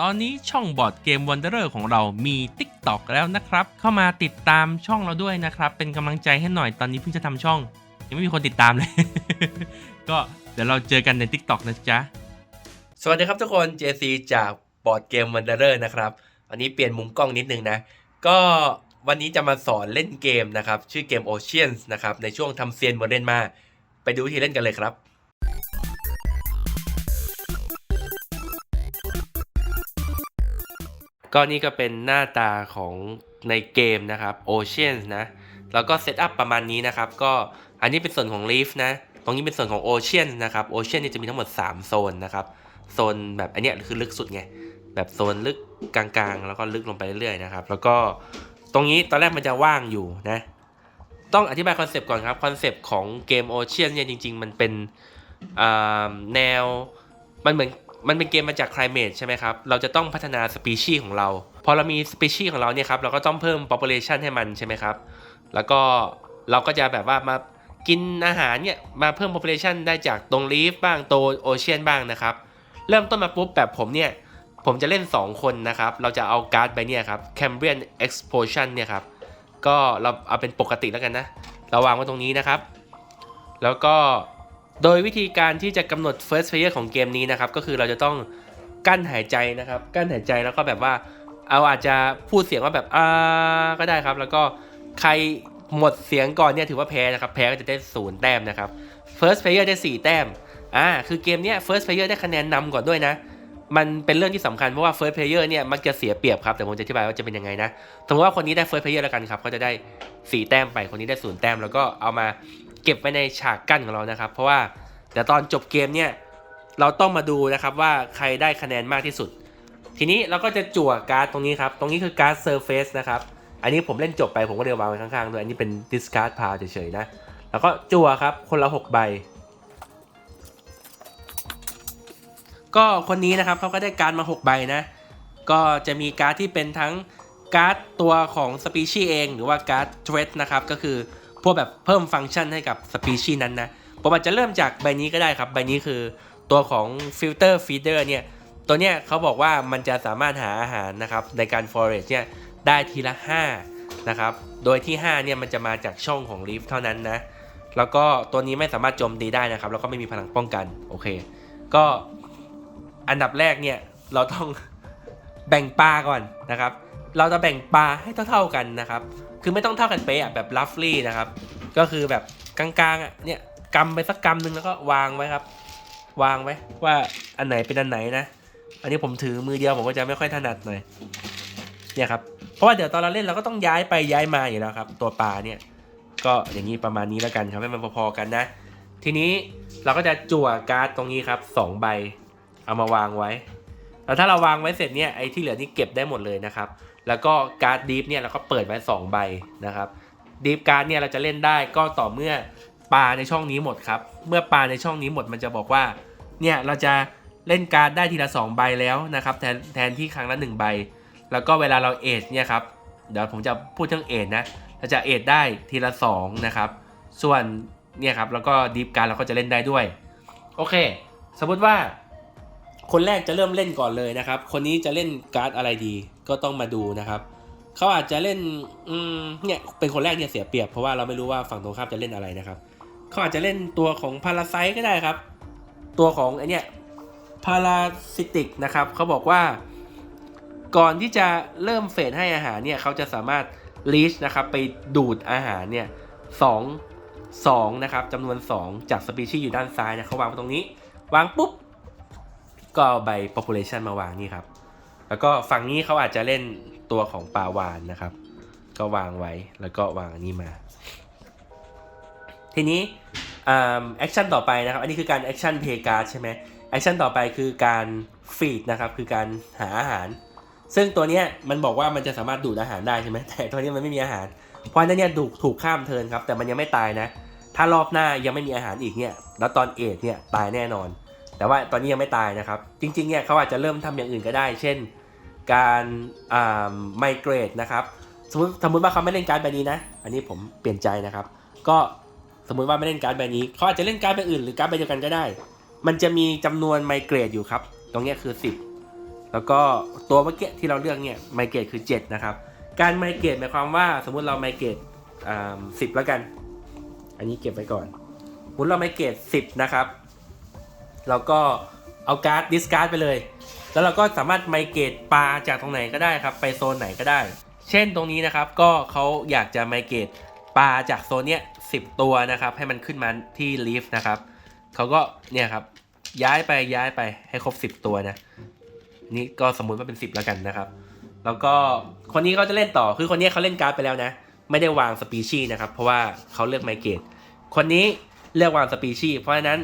ตอนนี้ช่องบอร์ดเกมวันเดอร์ของเรามี TikTok แล้วนะครับ เข้ามาติดตามช่องเราด้วยนะครับ เป็นกำลังใจให้หน่อยตอนนี้เพิ่งจะทำช่อง ยังไม่มีคนติดตามเลย ก็เดี๋ยวเราเจอกันใน TikTok นะจ๊ะ สวัสดีครับทุกคน JC จากบอร์ดเกมวันเดอร์นะครับวันนี้เปลี่ยนมุมกล้องนิดนึงนะ ก็วันนี้จะมาสอนเล่นเกมนะครับ ชื่อเกม Oceans นะครับในช่วงทำเซียนโมเดนมา ไปดูวิธีเล่นกันเลยครับ ก็นี่ก็เป็นหน้าตาของในเกมนะครับ Ocean นะ แล้วก็เซตอัพประมาณนี้นะครับ ก็อันนี้เป็นส่วนของ Leaf นะ ตรงนี้เป็นส่วนของ Ocean นะครับ Ocean นี่จะมีทั้งหมด 3 โซนนะครับ โซนแบบอันเนี้ยคือลึกสุดไง แบบโซนลึกกลางๆ แล้วก็ลึกลงไปเรื่อยๆนะครับ แล้วก็ตรงนี้ตอนแรกมันจะว่างอยู่นะ ต้องอธิบายคอนเซปต์ก่อนครับ คอนเซปต์ของเกม Ocean เนี่ยจริง ๆ มันเป็นแนวมันเหมือน มันเป็นเกมมาจาก climate ใช่ไหมครับ เราจะต้องพัฒนาสปีชีส์ของเรา พอเรามีสปีชีส์ของเราเนี่ยครับ เราก็ต้องเพิ่ม population ให้มันใช่ไหมครับ แล้วก็เราก็จะแบบว่ามากินอาหารเนี่ยมาเพิ่ม population ได้จากตรง reef บ้างโตโอเชียนบ้างนะครับ เริ่มต้นมาปุ๊บแบบผมเนี่ย ผมจะเล่น 2 คนนะครับ เราจะเอาการ์ดไปเนี่ยครับ Cambrian Explosion เนี่ยครับ ก็เราเอาเป็นปกติแล้วกันนะ เราวางไว้ตรงนี้นะครับ แล้วก็ โดยวิธีการที่จะกำหนด first player ของเกมนี้นะครับ ก็คือเราจะต้องกั้นหายใจนะครับ กั้นหายใจแล้วก็แบบว่า เอาอาจจะพูดเสียงว่าแบบอ่าก็ได้ครับ แล้วก็ใครหมดเสียงก่อนเนี่ยถือว่าแพ้นะครับ แพ้ก็จะได้ศูนย์แต้มนะครับ first player ได้ 4 แต้ม อ่า คือเกมเนี้ย first player ได้คะแนนนำก่อนด้วยนะ มันเป็นเรื่องที่สำคัญเพราะว่า first player เนี่ยมักจะเสียเปรียบครับ แต่ผมจะอธิบายว่าจะเป็นยังไงนะ สมมติว่าคนนี้ได้ first player แล้วกันครับเขาจะได้ 4 แต้มไป คนนี้ได้ศูนย์แต้ม แล้วก็เอามา เก็บไว้ในฉากกั้นของเรานะครับ เพราะว่าเดี๋ยวตอนจบเกมเนี่ยเราต้องมาดูนะครับว่าใครได้คะแนนมากที่สุด ทีนี้เราก็จะจั่วการ์ดตรงนี้ครับ ตรงนี้คือการ์ด surface นะครับ อันนี้ผมเล่นจบไปผมก็เดียววางไว้ข้างๆด้วย อันนี้เป็น discard pile เฉยๆนะ แล้วก็จั่วครับคนละ 6 ใบ ก็คนนี้นะครับเขาก็ได้การ์ดมา 6 ใบนะ ก็จะมีการ์ดที่เป็นทั้งการ์ดตัวของสปีชีเอง หรือว่าการ์ดเทรดนะครับ ก็คือ พวกแบบเพิ่มฟังก์ชันให้กับสปีชีส์นั้นนะผมอาจจะเริ่มจากใบนี้ก็ได้ครับ ใบนี้คือตัวของฟิลเตอร์ฟีเดอร์เนี่ย ตัวเนี้ยเขาบอกว่ามันจะสามารถหาอาหารนะครับในการ forage เนี่ยได้ทีละ 5 นะครับ โดยที่ 5 เนี่ยมันจะมาจากช่องของ Leaf เท่านั้นนะ แล้วก็ตัวนี้ไม่สามารถโจมตีได้นะครับ แล้วก็ไม่มีพลังป้องกัน โอเค ก็อันดับแรกเนี่ยเราต้องแบ่งปลาก่อนนะครับ เราจะแบ่งปลาให้เท่า ๆกันนะครับ คือไม่ต้องเท่ากันเป๊ะอะแบบ roughly นะครับ ก็คือแบบกลางๆอะเนี่ยกำไปสักกำหนึ่งแล้วก็วางไว้ครับ วางไว้ว่าอันไหนเป็นอันไหนนะ อันนี้ผมถือมือเดียวผมก็จะไม่ค่อยถนัดหน่อยเนี่ยครับเพราะว่าเดี๋ยวตอนเราเล่นเราก็ต้องย้ายไปย้ายมาอยู่แล้วครับ ตัวปลาเนี่ย ก็อย่างนี้ประมาณนี้แล้วกันครับให้มันพอๆกันนะ ทีนี้เราก็จะจั่วการ์ดตรงนี้ครับสองใบเอามาวางไว้แล้วถ้าเราวางไว้เสร็จเนี่ยไอ้ที่เหลือนี่เก็บได้หมดเลยนะครับ แล้วก็การ์ดดีฟเนี่ยเราก็เปิดไว้สองใบนะครับดีฟการ์ดเนี่ยเราจะเล่นได้ก็ต่อเมื่อปลาในช่องนี้หมดครับ เมื่อปลาในช่องนี้หมดมันจะบอกว่า เนี่ยเราจะเล่นการ์ดได้ทีละสองใบแล้วนะครับแทนแทนที่ครั้งละหนึ่งใบ แล้วก็เวลาเราเอจเนี่ยครับ เดี๋ยวผมจะพูดเรื่องเอจนะ เราจะเอจได้ทีละสองนะครับ ส่วนเนี่ยครับแล้วก็ดีฟการ์ดเราก็จะเล่นได้ด้วย โอเค สมมติว่า คนแรกจะเริ่มเล่นก่อนเลยนะครับ คนนี้จะเล่นการ์ดอะไรดี ก็ต้องมาดูนะครับเขาอาจจะเล่นเนี่ยเป็นคนแรกเนี่ยเสียเปรียบเพราะว่าเราไม่รู้ว่าฝั่งตรงข้ามจะเล่นอะไรนะครับเขาอาจจะเล่นตัวของพาราไซก็ได้ครับ ตัวของไอเนี่ยพาราซิติกนะครับเขาบอกว่า ก่อนที่จะเริ่มเฟดให้อาหารเนี่ยเขาจะสามารถลีชนะครับไปดูดอาหารเนี่ยสองสองนะครับจำนวน 2 จากสปีชีส์อยู่ด้านซ้ายนะเขาวางไว้ตรงนี้ วางปุ๊บ ก็ใบ population มาวางนี่ครับ แล้วก็ฝั่งนี้เขาอาจจะเล่นตัวของปลาวานนะครับ ก็วางไว้แล้วก็วางอันนี้มา ทีนี้แอคชั่นต่อไปนะครับ อันนี้คือการแอคชั่นเพกาใช่ไหมแอคชั่นต่อไปคือการฟีดนะครับ คือการหาอาหาร ซึ่งตัวเนี้ยมันบอกว่ามันจะสามารถดูดอาหารได้ใช่ไหมแต่ตัวนี้มันไม่มีอาหาร เพราะนั้นเนี่ยถูกถูกข้ามเทินครับ แต่มันยังไม่ตายนะ ถ้ารอบหน้ายังไม่มีอาหารอีกเนี่ย แล้วตอนเอทเนี่ยตายแน่นอน แต่ว่าตอนนี้ยังไม่ตายนะครับ จริงๆเนี่ยเขาอาจจะเริ่มทำอย่างอื่นก็ได้ เช่น การไมเกรดนะครับสมมติสมมติว่าเขาไม่เล่นการ์ดใบนี้นะ อันนี้ผมเปลี่ยนใจนะครับ ก็สมมุติว่าไม่เล่นการ์ดใบนี้เขาอาจจะเล่นการ์ดใบอื่นหรือการ์ดใบเดียวกันก็ได้ มันจะมีจำนวนไมเกรดอยู่ครับ ตรงนี้คือ 10 แล้วก็ตัวเมื่อกี้ที่เราเลือกเนี่ยไมเกรดคือ 7 นะครับ การไมเกรดหมายความว่าสมมุติเราไมเกรดสิบแล้วกัน อันนี้เก็บไว้ก่อนสมมุติเราไมเกรด10 นะครับเราก็เอาการ์ดดิสการ์ดไปเลย แล้วเราก็สามารถไมเกรดปลาจากตรงไหนก็ได้ครับ ไปโซนไหนก็ได้ เช่นตรงนี้นะครับ ก็เขาอยากจะไมเกรดปลาจากโซนเนี้ยสิตัวนะครับ ให้มันขึ้นมาที่ลีฟนะครับเขาก็เนี่ยครับย้ายไปย้ายไปให้ครบ 10 ตัวนะ นี่ก็สมมุติว่าเป็น 10 แล้วกันนะครับ แล้วก็คนนี้เขาจะเล่นต่อคือคนนี้เขาเล่นการ์ดไปแล้วนะ ไม่ได้วางสปีชีนะครับ เพราะว่าเขาเลือกไมเกตคนนี้เลือกวางสปีชีเพราะฉะนั้น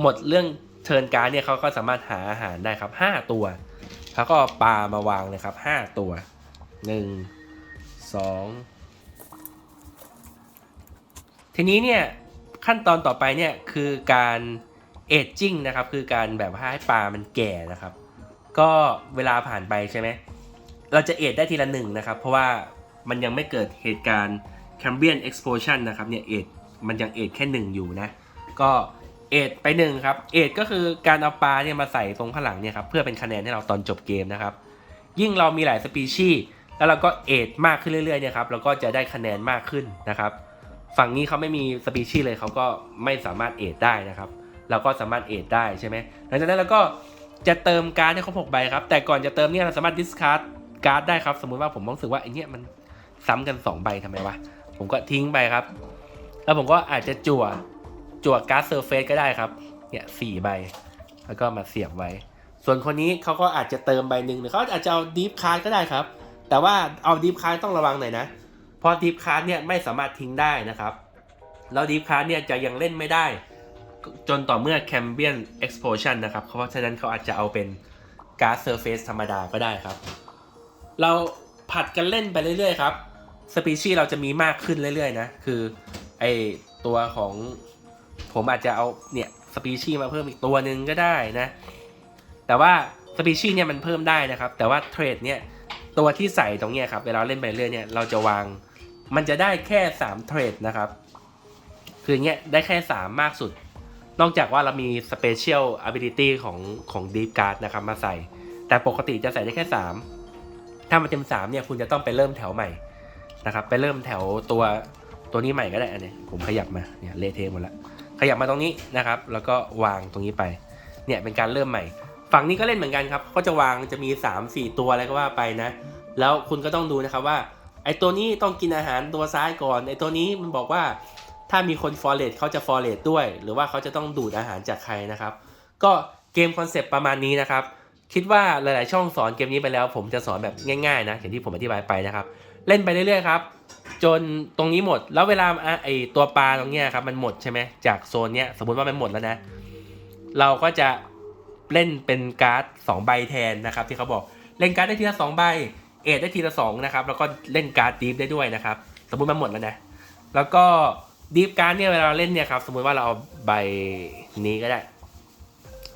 หมดเรื่อง เทิร์นการ์ดเนี่ยเขาก็สามารถหาอาหารได้ครับ 5 ตัวเขาก็ปลามาวางเลยครับ 5 ตัว 1 2 ทีนี้เนี่ยขั้นตอนต่อไปเนี่ยคือการเอจจิ้งนะครับ คือการแบบว่าให้ปลามันแก่นะครับ ก็เวลาผ่านไปใช่ไหมเราจะเอทได้ทีละหนึ่งนะครับ เพราะว่ามันยังไม่เกิดเหตุการณ์ Cambrian Explosion นะครับเนี่ยเอทมันยังเอทแค่หนึ่งอยู่นะ ก็ เอทไปหนึ่งครับ เอทก็คือการเอาปลาเนี่ยมาใส่ตรงข้างหลังเนี่ยครับเพื่อเป็นคะแนนให้เราตอนจบเกมนะครับ ยิ่งเรามีหลายสปีชีส์แล้วเราก็เอทมากขึ้นเรื่อยๆเนี่ยครับเราก็จะได้คะแนนมากขึ้นนะครับ ฝั่งนี้เขาไม่มีสปีชีส์เลยเขาก็ไม่สามารถเอทได้นะครับ เราก็สามารถเอทได้ใช่ไหมหลังจากนั้นเราก็จะเติมการ์ดให้ครบ6ใบครับ แต่ก่อนจะเติมเนี่ยเราสามารถดิสคาร์ดการ์ดได้ครับ สมมุติว่าผมรู้สึกว่าไอเนี่ยมันซ้ำกัน 2 ใบทำไมวะ ผมก็ทิ้งไปครับ แล้วผมก็อาจจะจั่ว จั่วการ์ดเซอร์เฟสก็ได้ครับ เนี่ยสี่ใบ แล้วก็มาเสียบไว้ ส่วนคนนี้เขาก็อาจจะเติมใบหนึ่งหรือเขาอาจจะเอาดีฟคาร์ดก็ได้ครับ แต่ว่าเอาดีฟคาร์ดต้องระวังหน่อยนะ เพราะดีฟคาร์ดเนี่ยไม่สามารถทิ้งได้นะครับ แล้วดีฟคาร์ดเนี่ยจะยังเล่นไม่ได้ จนต่อเมื่อ Cambian Explosion นนะครับ เพราะฉะนั้นเขาอาจจะเอาเป็นการ์ดเซอร์เฟซธรรมดาก็ได้ครับ เราผัดกันเล่นไปเรื่อยๆครับสปีชีส์เราจะมีมากขึ้นเรื่อยๆนะ คือไอตัวของ ผมอาจจะเอาเนี่ยสปีชีมาเพิ่มอีกตัวหนึ่งก็ได้นะ แต่ว่าสปีชีเนี่ยมันเพิ่มได้นะครับ แต่ว่าเทรดเนี่ยตัวที่ใส่ตรงเนี้ยครับเวลาเล่นไปเรื่อยเนี่ยเราจะวาง มันจะได้แค่3เทรดนะครับ คือเงี้ยได้แค่ 3 มากสุด นอกจากว่าเรามี Special Ability ของของ Deep Guard นะครับมาใส่ แต่ปกติจะใส่ได้แค่ 3 ถ้ามันเต็ม3เนี่ยคุณจะต้องไปเริ่มแถวใหม่นะครับ ไปเริ่มแถวตัวตัวนี้ใหม่ก็ได้อันนี้ผมขยับมาเนี่ยเละเทะหมดละ ขยับมาตรงนี้นะครับ แล้วก็วางตรงนี้ไป เนี่ยเป็นการเริ่มใหม่ ฝั่งนี้ก็เล่นเหมือนกันครับ ก็จะวางจะมี 3 4 ตัวอะไรก็ว่าไปนะ แล้วคุณก็ต้องดูนะครับว่า ไอตัวนี้ต้องกินอาหารตัวซ้ายก่อน ไอตัวนี้มันบอกว่า ถ้ามีคนฟอร์เรสเขาจะฟอร์เรสด้วย หรือว่าเขาจะต้องดูดอาหารจากใครนะครับ ก็เกมคอนเซปต์ประมาณนี้นะครับ คิดว่าหลาย ๆ ช่องสอนเกมนี้ไปแล้ว ผมจะสอนแบบง่าย ๆ นะอย่างที่ผมอธิบายไปนะครับ เล่นไปเรื่อย ๆ ครับ จนตรงนี้หมดแล้วเวลาไอตัวปลาตรงเนี้ยครับมันหมดใช่ไหมจากโซนเนี้ยสมมติว่ามันหมดแล้วนะ เราก็จะเล่นเป็นการ์ด2ใบแทนนะครับ ที่เขาบอกเล่นการ์ดได้ทีละ2ใบเอทได้ทีละ2นะครับแล้วก็เล่นการ์ดดีฟได้ด้วยนะครับ สมมติมันหมดแล้วนะ แล้วก็ดีฟการ์ดเนี่ยเวลาเล่นเนี่ยครับสมมติว่าเราเอาใบนี้ก็ได้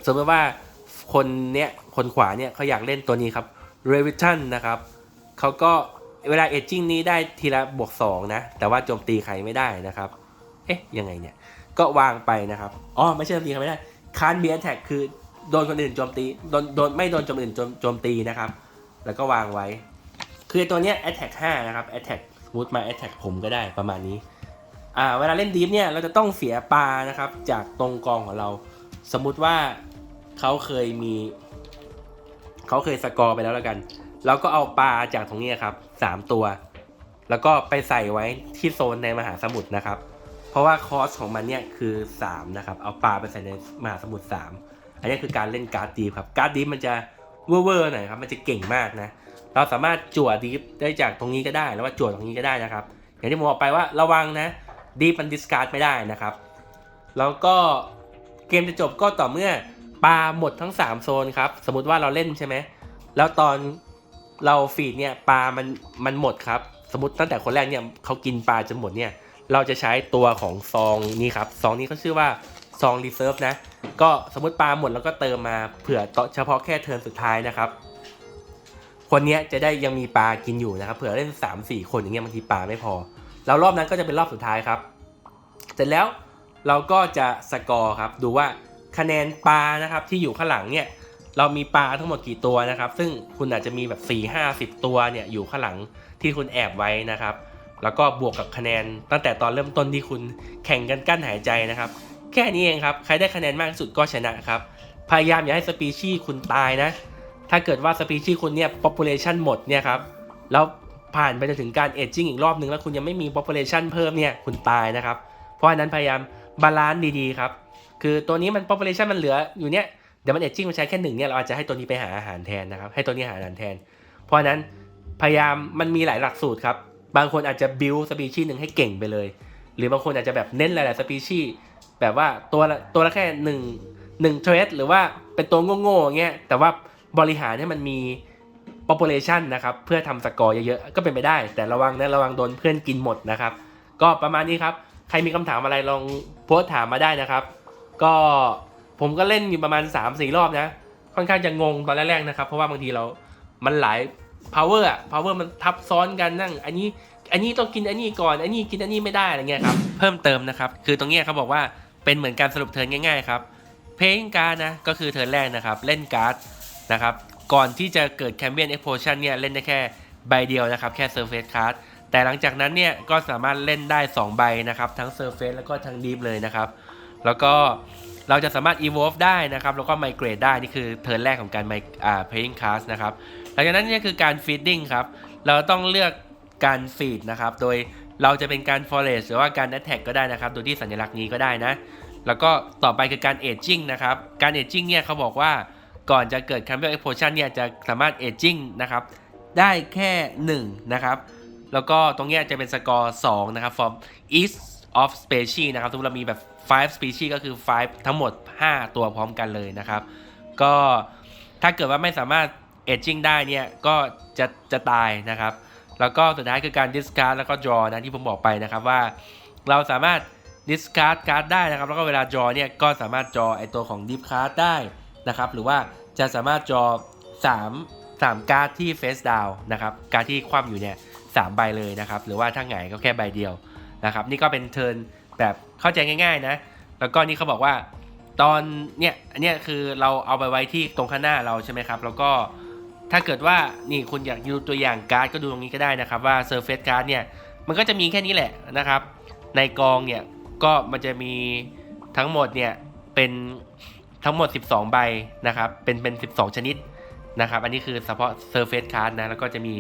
สมมติว่าคนเนี้ยคนขวาเนี่ยเขาอยากเล่นตัวนี้ครับ r e v i s i o n นะครับเขาก็ เวลาเอจจิ้งนี้ได้ทีละบวก2นะ แต่ว่าโจมตีใครไม่ได้นะครับ เอ๊ะ ยังไงเนี่ย ก็วางไปนะครับ อ๋อ ไม่ใช่โจมตีใครไม่ได้คานเบียแท็กคือโดนคนอื่นโจมตี โดน โดน ไม่โดนโจมอื่นโจมตีนะครับ แล้วก็วางไว้ คือตัวเนี้ย attack 5นะครับ attack สมมติมา attack ผมก็ได้ประมาณนี้ อ่า เวลาเล่นดีฟเนี่ย เราจะต้องเสียปลานะครับ จากตรงกองของเรา สมมุติว่าเขาเคยมี เขาเคยสกอร์ไปแล้วแล้วกัน เราก็เอาปลาจากตรงนี้ครับสามตัว แล้วก็ไปใส่ไว้ที่โซนในมหาสมุทรนะครับ เพราะว่าคอสของมันเนี่ยคือ3นะครับ เอาปลาไปใส่ในมหาสมุทร3อันนี้คือการเล่นการ์ดดีครับ การ์ดดีมันจะเวอร์ๆหน่อยครับ มันจะเก่งมากนะ เราสามารถจั่วดีฟได้จากตรงนี้ก็ได้ แล้วว่าจั่วตรงนี้ก็ได้นะครับ อย่างที่ผมบอกไปว่าระวังนะ ดีฟมันดิสการ์ดไม่ได้นะครับ แล้วก็เกมจะจบก็ต่อเมื่อปลาหมดทั้ง 3 โซนครับ สมมติว่าเราเล่นใช่ไหม แล้วตอน เราฟีดเนี่ยปลามันมันหมดครับ สมมติตั้งแต่คนแรกเนี่ยเขากินปลาจนหมดเนี่ย เราจะใช้ตัวของซองนี้ครับซองนี้เขาชื่อว่าซองรีเซิร์ฟนะ ก็สมมติปลาหมดแล้วก็เติมมาเผื่อเฉพาะแค่เทิร์นสุดท้ายนะครับ คนนี้จะได้ยังมีปลากินอยู่นะครับ เผื่อเล่น 3 4 คนอย่างเงี้ยบางทีปลาไม่พอ แล้วรอบนั้นก็จะเป็นรอบสุดท้ายครับ เสร็จแล้วเราก็จะสกอร์ครับดูว่าคะแนนปลานะครับที่อยู่ข้างหลังเนี่ย เรามีปลาทั้งหมดกี่ตัวนะครับ ซึ่งคุณอาจจะมีแบบ 4 5 0 ตัวเนี่ยอยู่ข้างหลังที่คุณแอบไว้นะครับ แล้วก็บวกกับคะแนน ตั้งแต่ตอนเริ่มต้นที่คุณแข่งกันกั้นหายใจนะครับ แค่นี้เองครับ ใครได้คะแนนมากที่สุดก็ชนะครับ พยายามอย่าให้สปีชีส์คุณตายนะ ถ้าเกิดว่าสปีชีส์คุณเนี่ย population หมดเนี่ยครับ แล้วผ่านไปจนถึงการเอจจิ้งอีกรอบนึงแล้วคุณยังไม่มี population เพิ่มเนี่ยคุณตายนะครับ เพราะฉะนั้นพยายามบาลานซ์ดีๆครับ คือตัวนี้มัน population มันเหลืออยู่เนี่ย เดี๋ยวมันเอจจิ้งมันใช้แค่หนึ่งเนี่ยเราอาจจะให้ตัวนี้ไปหาอาหารแทนนะครับ ให้ตัวนี้หาอาหารแทน เพราะนั้นพยายามมันมีหลายหลักสูตรครับ บางคนอาจจะ build สปีชีส์หนึ่งให้เก่งไปเลย หรือบางคนอาจจะแบบเน้นหลายๆสปีชีส์แบบว่าตัวละตัวละแค่หนึ่งหนึ่งเทรดหรือว่าเป็นตัวโง่ๆอย่างเงี้ยแต่ว่าบริหารให้มันมี population นะครับ เพื่อทำสกอร์เยอะๆ ก็เป็นไปได้ แต่ระวังนะระวังโดนเพื่อนกินหมดนะครับ ก็ประมาณนี้ครับ ใครมีคำถามอะไรลองโพสถามมาได้นะครับ ก็ ผมก็เล่นอยู่ประมาณ3-4รอบนะ ค่อนข้างจะงงตอนแรกๆนะครับ เพราะว่าบางทีเรามันหลาย power อะ power มันทับซ้อนกันนั่ง อันนี้ อันนี้ต้องกินอันนี้ก่อน อันนี้กินอันนี้ไม่ได้อะไรเงี้ยครับ เพิ่มเติมนะครับ คือตรงเนี้ยเขาบอกว่าเป็นเหมือนการสรุปเทิร์นง่ายๆครับ เพลงการ์ดนะ ก็คือเทิร์นแรกนะครับ เล่นการ์ดนะครับ ก่อนที่จะเกิดแคมเบียนเอ็กโพชันเนี่ยเล่นได้แค่ใบเดียวนะครับ แค่เซอร์เฟสการ์ด แต่หลังจากนั้นเนี่ยก็สามารถเล่นได้ 2 ใบนะครับ ทั้งเซอร์เฟสแล้วก็ทั้งดีฟเลยนะครับ แล้วก็ เราจะสามารถ evolve ได้นะครับ แล้วก็ migrate ได้ นี่คือเทิร์นแรกของการ mi อ่า playing class นะครับหลังจากนั้นนี่คือการ feeding ครับ เราต้องเลือกการ feed นะครับ โดยเราจะเป็นการ forage หรือว่าการ attack ก็ได้นะครับ โดยที่สัญลักษณ์นี้ก็ได้นะ แล้วก็ต่อไปคือการ aging นะครับ การ aging เนี่ยเขาบอกว่าก่อนจะเกิด Campbell Explosion เนี่ยจะสามารถ aging นะครับได้แค่ 1 นะครับ แล้วก็ตรงเนี้ยจะเป็นสกอร์2นะครับ from each of species นะครับสมมติเรามีแบบ 5 species ก็คือ 5 ทั้งหมด 5 ตัวพร้อมกันเลยนะครับ ก็ถ้าเกิดว่าไม่สามารถ aging ได้เนี่ย ก็จะจะตายนะครับ แล้วก็สุดท้ายคือการ discard แล้วก็ draw นะที่ผมบอกไปนะครับว่า เราสามารถ discard card ได้นะครับ แล้วก็เวลา draw เนี่ย ก็สามารถ draw ไอตัวของ deep card ได้นะครับ หรือว่าจะสามารถ draw 3 3การ์ดที่ face down นะครับ การดที่คว่ำอยู่เนี่ยสามใบเลยนะครับ หรือว่าถ้าไงก็แค่ใบเดียวนะครับ นี่ก็เป็นเทิร์น แบบเข้าใจง่าย ๆ นะ แล้วก็นี่เขาบอกว่า ตอนเนี่ยอันเนี้ยคือเราเอาไปไว้ที่ตรงข้างหน้าเราใช่ไหมครับ แล้วก็ถ้าเกิดว่านี่คุณอยากดูตัวอย่างการ์ดก็ดูตรงนี้ก็ได้นะครับว่า surface card เนี่ยมันก็จะมีแค่นี้แหละนะครับ ในกองเนี่ยก็มันจะมีทั้งหมดเนี่ยเป็นทั้งหมด 12 ใบนะครับ เป็นเป็น 12 ชนิดนะครับ อันนี้คือเฉพาะ surface card นะ แล้วก็จะมี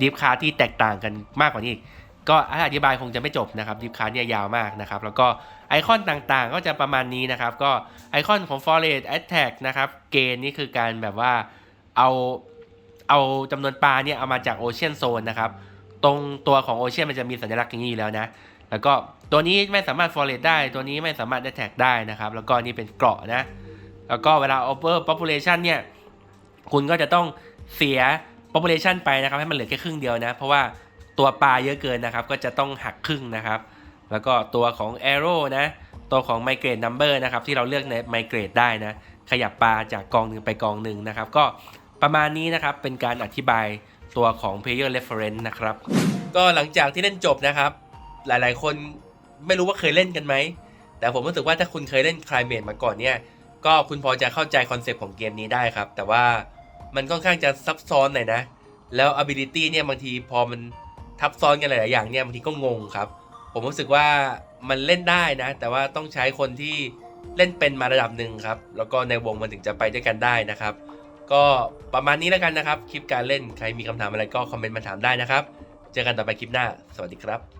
deep card ที่แตกต่างกันมากกว่านี้อีก ก็อธิบายคงจะไม่จบนะครับ deep card เนี่ยยาวมากนะครับ แล้วก็ไอคอนต่างๆ ก็จะประมาณนี้นะครับ ก็ไอคอนของ forage attack นะครับเกณฑ์นี่คือการแบบว่าเอาเอาจำนวนปลาเนี่ยเอามาจาก ocean zone นนะครับ ตรงตัวของ ocean มันจะมีสัญลักษณ์อย่างนี้อยู่แล้วนะ แล้วก็ตัวนี้ไม่สามารถ forage ได้ ตัวนี้ไม่สามารถ attack ได้นะครับ แล้วก็นี่เป็นเกราะนะ แล้วก็เวลา over population เนี่ยคุณก็จะต้องเสีย population ไปนะครับให้มันเหลือแค่ครึ่งเดียวนะ เพราะว่า ตัวปลาเยอะเกินนะครับ ก็จะต้องหักครึ่งนะครับ แล้วก็ตัวของ arrow นะ ตัวของ migrate number นะครับ ที่เราเลือกใน migrate ได้นะ ขยับปลาจากกองหนึ่งไปกองหนึ่งนะครับ ก็ประมาณนี้นะครับ เป็นการอธิบายตัวของ player reference นะครับ ก็หลังจากที่เล่นจบนะครับ หลายๆ คนไม่รู้ว่าเคยเล่นกันไหม แต่ผมรู้สึกว่าถ้าคุณเคยเล่น Climate มาก่อนเนี่ย ก็คุณพอจะเข้าใจคอนเซปต์ของเกมนี้ได้ครับ แต่ว่ามันค่อนข้างจะซับซ้อนหน่อยนะ แล้ว ability เนี่ยบางทีพอมัน ทับซ้อนกันหลาย ๆ อย่างเนี่ยบางทีก็งงครับ ผมรู้สึกว่ามันเล่นได้นะ แต่ว่าต้องใช้คนที่เล่นเป็นมาระดับหนึ่งครับ แล้วก็ในวงมันถึงจะไปด้วยกันได้นะครับ ก็ประมาณนี้แล้วกันนะครับ คลิปการเล่นใครมีคำถามอะไรก็คอมเมนต์มาถามได้นะครับ เจอกันต่อไปคลิปหน้า สวัสดีครับ